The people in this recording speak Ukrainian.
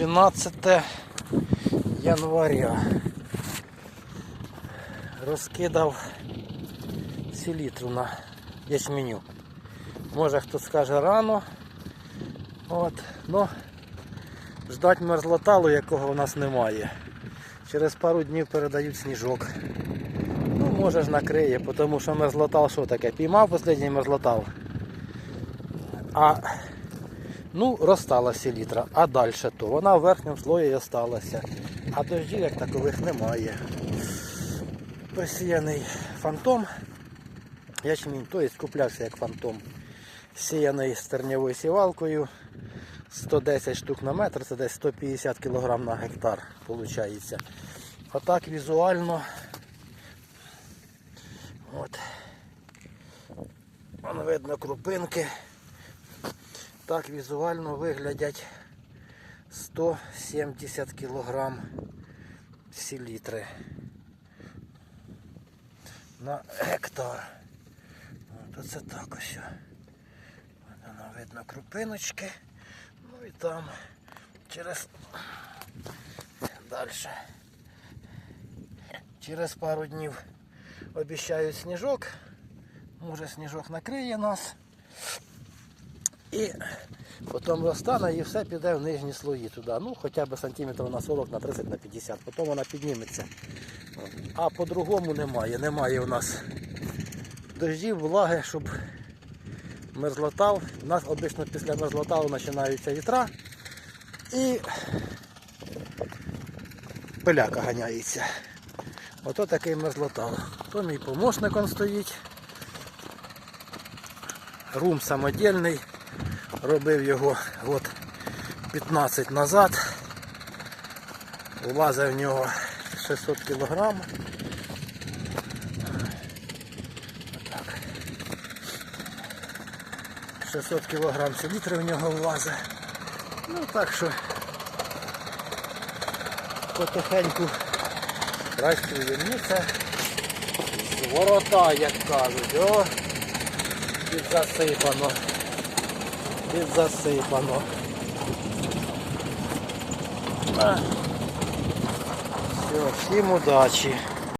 12 января. Розкидав селітру на ячменю. Може хтось скаже рано. От, ну, ждать мерзлоталу, якого у нас немає. Через пару днів передають сніжок. Ну, може ж накриє, тому що мерзлотал що таке? Піймав останній мерзлотал. А ну, розстала селітра. А далі то? Вона в верхньому слої осталася. А дождів як такових немає. Посіяний фантом. Ячмінь, тобто куплявся як фантом. Сіяний стерньовою сівалкою. 110 штук на метр, це десь 150 кг на гектар виходить. Отак візуально. От. Вон видно крупинки. Так візуально виглядять 170 кг селітри на гектар. От оце так ось. Воно видно крупиночки. Ну і там через далі. Через пару днів обіцяють сніжок. Може сніжок накриє нас. І потім розтане і все піде в нижні слої туди. Ну, хоча б сантиметрів на 40, на 30, на 50. Потім вона підніметься. А по-другому немає. Немає у нас дождів, влаги, щоб мерзлотав. У нас обично після мерзлотаву починаються вітра і пиляка ганяється. Ото такий мерзлотав. То мій помощник он стоїть. Рум самодільний. Робив його год 15 назад. Влазив в нього 600 кг. Так. 600 кг селітри в нього влазить. Ну так що потихеньку працює. Ну це ворота, як кажуть. О, підзасипано. Підзасипано. засипано. Все, всім удачі.